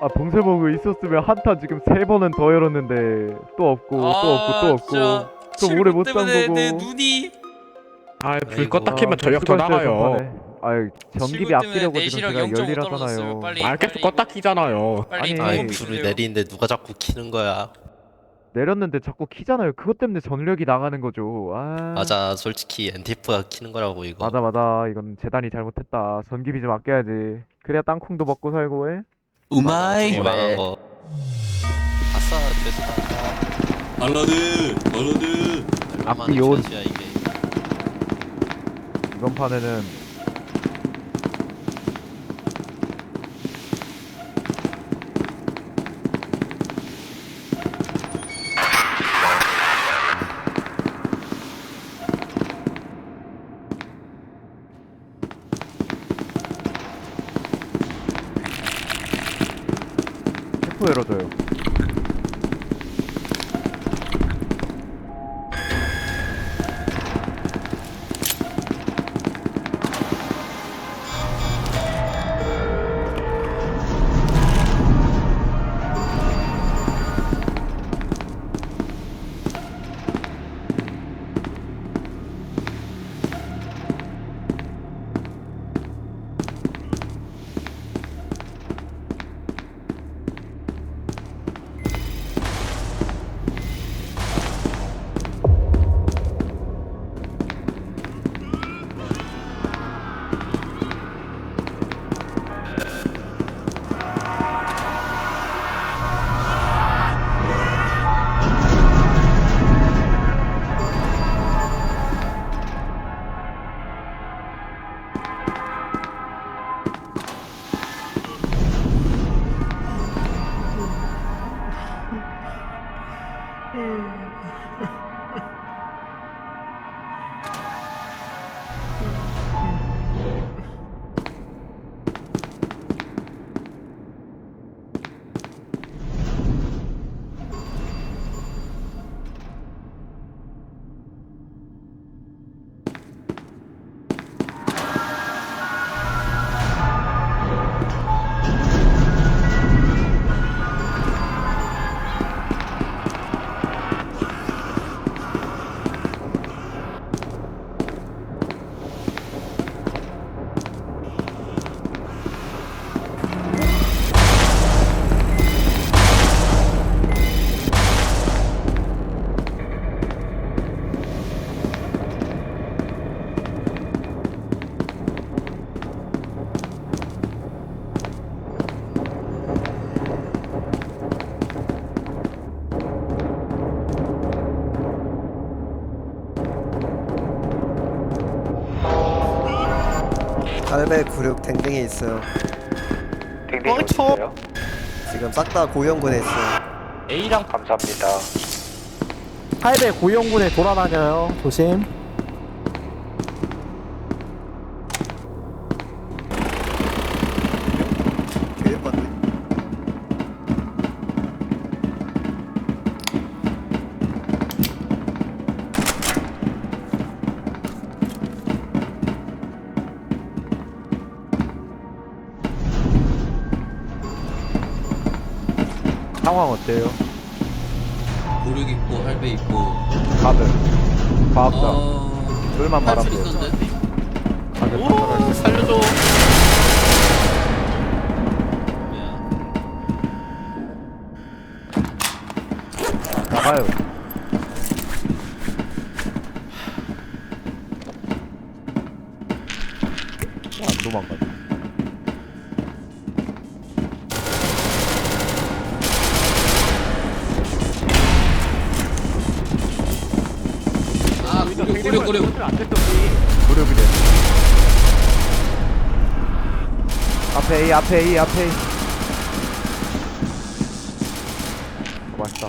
아 봉쇄버그 있었으면 한타 지금 세 번은 더 열었는데 또 없고 또 없고 또 없고. 아, 진짜. 좀 오래 못 칠구 때문에 잠그고. 내 눈이. 아불 아이고. 껐다 키면 전력 더 나가요. 아유 전기비 칠구 때문에 아끼려고 내 지금 시력 제가 0.5 떨어졌어요. 열일하잖아요. 빨리. 아 계속 껐다 키잖아요. 빨리 아니, 아이 컴퓨터 불을 주세요. 내리는데 누가 자꾸 키는 거야? 내렸는데 자꾸 키잖아요. 그것 때문에 전력이 나가는 거죠. 아. 맞아. 솔직히 엔티프가 키는 거라고 이거. 맞아 맞아. 이건 재단이 잘못했다. 전기비 좀 아껴야지. 그래야 땅콩도 먹고 살고 해 우마이. 거 아싸 됐다. 발라드 발라드. 앞뒤 온. 야 이게. 이번 판에는 8, 9, 댕댕이 있어요. 댕댕이 어디 있어요? 지금 싹 다 고영군에 있어요. A랑 감사합니다. 8배 고용군에 돌아다녀요. 조심. 상황 어때요? 고륙 있고 할배 있고. 가드 과학자 어... 둘만 말하면 할수 돼요. 있었는데? 가드 오수 살려줘. 나가요. 안 도망가죠 고륙 고륙 무력이래 앞에 A 앞에 A 앞에 A. 어, 맛있다.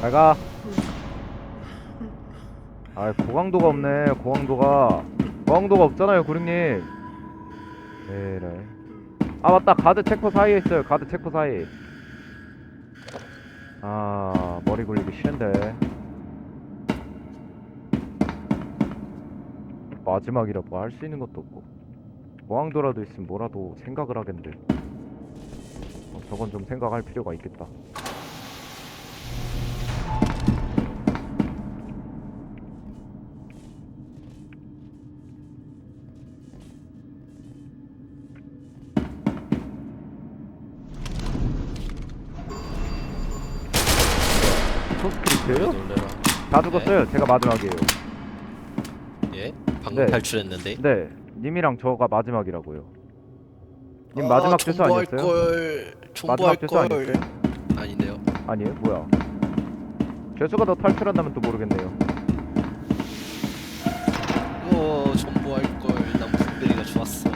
잘가 아 고강도가 없네. 고강도가. 고강도가 없잖아요 구름님. 에라이. 아 맞다. 가드 체코 사이에 있어요. 가드 체코 사이. 아 머리 굴리기 싫은데. 마지막이라고 할수 있는 것도 없고. 모항도라도 있으면 뭐라도 생각을 하겠는데. 어, 저건 좀 생각할 필요가 있겠다 놀래라. 다 죽었어요 제가 마지막이에요 예? 방금 네. 탈출했는데. 네 님이랑 저가 마지막이라고요 님 마지막 주소 할 아니었어요? 걸. 마지막 주소 걸. 아니었어요? 아닌데요. 아니에요? 뭐야? 죄수가 더 탈출한다면 또 모르겠네요. 이거 정보할 걸. 난 블루베리가 좋았어.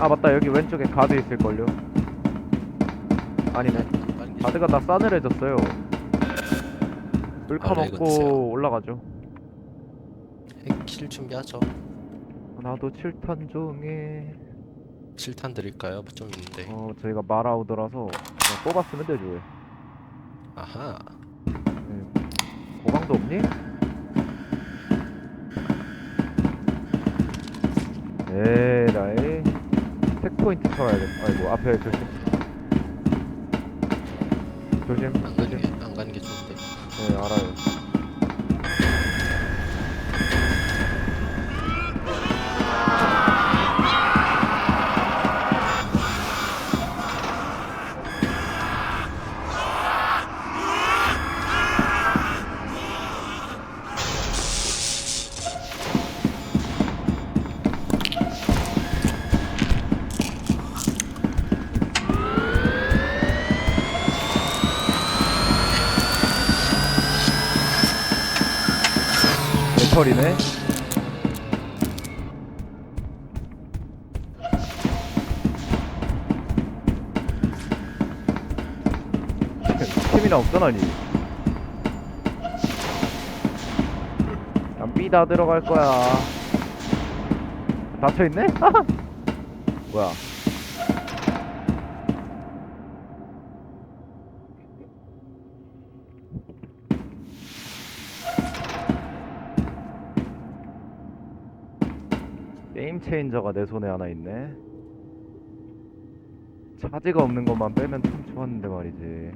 아 맞다 여기 왼쪽에 가드 있을걸요? 아니네. 다른 게 가드가 다 싸늘해졌어요. 물 아, 네, 드세요. 파먹고 올라가죠. 좀- 킬 준비하죠. 나도 7탄 종에 7탄 드릴까요? 좀 있는데. 어 저희가 마라우더라서 그냥 뽑았으면 되죠. 아하. 고강도 없니? 에라이 체크포인트 쳐야겠다. 아이고 앞에 조심. 조심. 안 조심. 네 알아요. 배터리네. 스팀이나 없잖아 니. 난 B 다 들어갈 거야. 닫혀 있네? 뭐야? 게임 체인저가 내 손에 하나 있네. 차지가 없는 것만 빼면 참 좋았는데 말이지.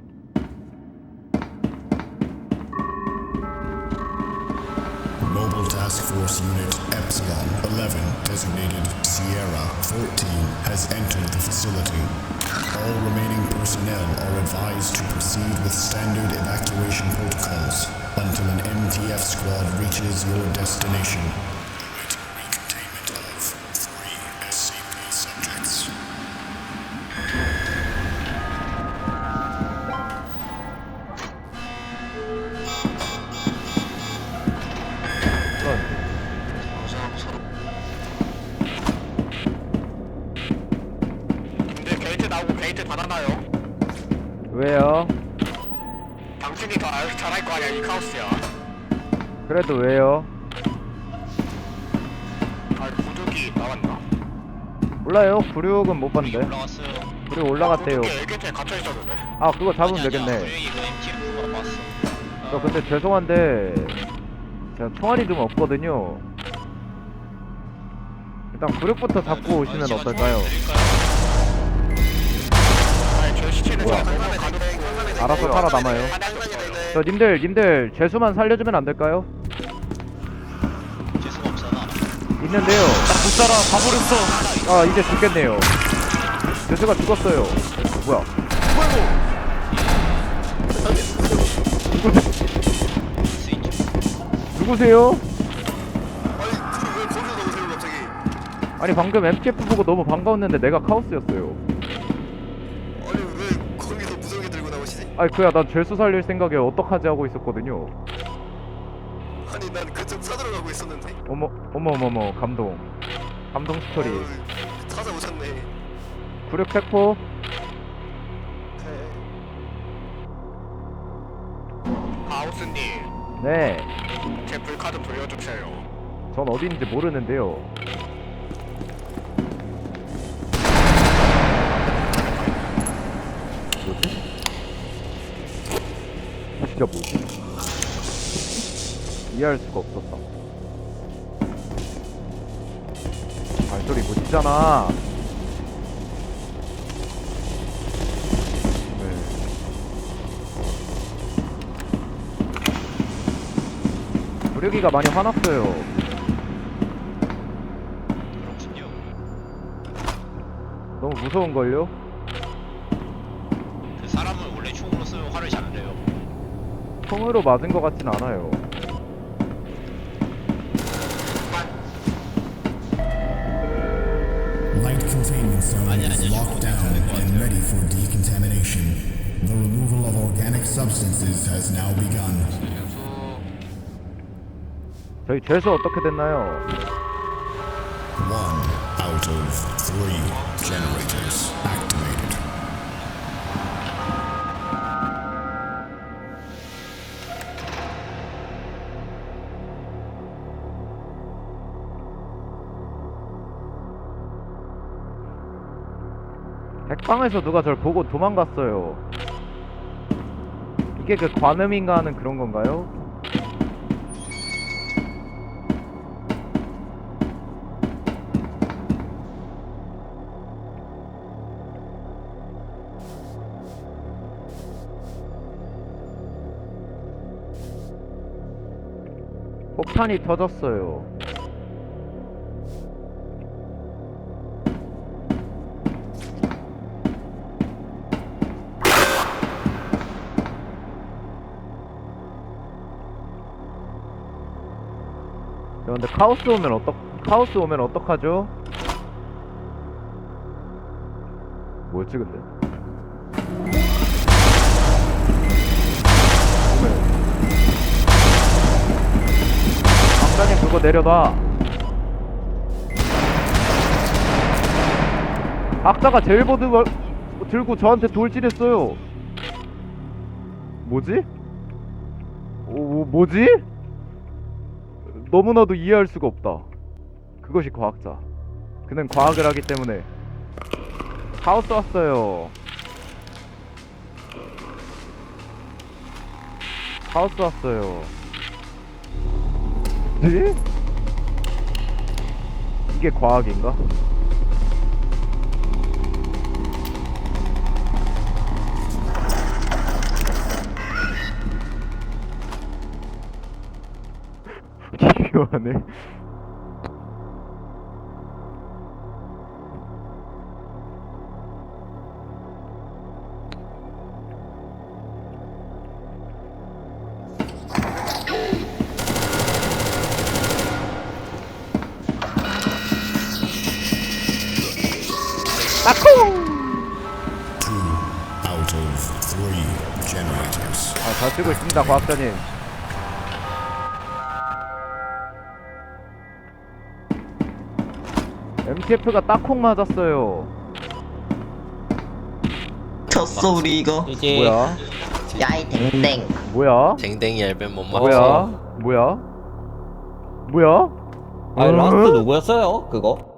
Mobile Task Force Unit Epsilon 11, designated Sierra 14, has entered the facility. All remaining personnel are advised to proceed with standard evacuation protocols until an MTF squad reaches your destination. 나오고 게이트 닫아놔요. 왜요? 당신이 더 알- 잘할 거 아니야 이 카오스야. 그래도 왜요? 아 구독이 나왔나? 몰라요. 구륙은 못 봤는데. 올라왔어요. 구륙 올라갔대요. 구독이 엘게트에 갇혀 있었는데. 아 그거 잡으면 되겠네. 이거 MTF가 왔어. 저 근데 죄송한데 제가 총알이 좀 없거든요. 일단 구륙부터 잡고 오시면 어떨까요? 아니 저 시체는 뭐야? 알아서 살아남아요. 저 님들 님들 죄수만 살려주면 안 될까요? 재수가 없잖아. 있는데요. 불사라 가버렸어. 아 이제 죽겠네요. 죄수가 죽었어요. 뭐야? 수 있죠. 누구세요? 아니 왜 거기서 오세요 갑자기? 아니 방금 MTF 보고 너무 반가웠는데 내가 카오스였어요. 아니 그야 난 죄수 살릴 생각에 어떡하지 하고 있었거든요. 아니 난 그쪽 찾으러 가고 있었는데. 어머 어머 어머 어머 감동. 감동 스토리. 어우, 찾아오셨네. 구륙 체포. 하우스님 네. 제 불카드 돌려주세요. 전 어디인지 모르는데요. 진짜 뭐지? 이해할 수가 없었다. 발소리 못 치잖아 네. 무력이가 많이 화났어요. 너무 무서운걸요? 총으로 맞은 것 같진 않아요. Light containment zone is locked down and ready for decontamination. The removal of organic substances has now begun. 저희 죄수 어떻게 됐나요? 백방에서 누가 절 보고 도망갔어요. 이게 그 관음인가 하는 그런 건가요? 폭탄이 터졌어요. 그런데 카오스 오면 어떡 카오스 오면 어떡하죠? 뭐였지 근데? 강사님 그거 내려놔 악사가 제일 보드 걸- 들고 저한테 돌진했어요 뭐지? 오, 뭐- 뭐지? 너무나도 이해할 수가 없다. 그것이 과학자. 그는 과학을 하기 때문에 하우스 왔어요. 하우스 왔어요. 네? 이게 과학인가? 기묘하네. Two out of three generators. 아, 잘 쓰고 있습니다, 과학자님. MTF가 딱콩 맞았어요. 졌어 우리 이거 이게 뭐야? 야이 댕댕 뭐야? 댕댕이 앨범 못 뭐야? 뭐야? 뭐야? 아 어? 라스트 누구였어요? 그거?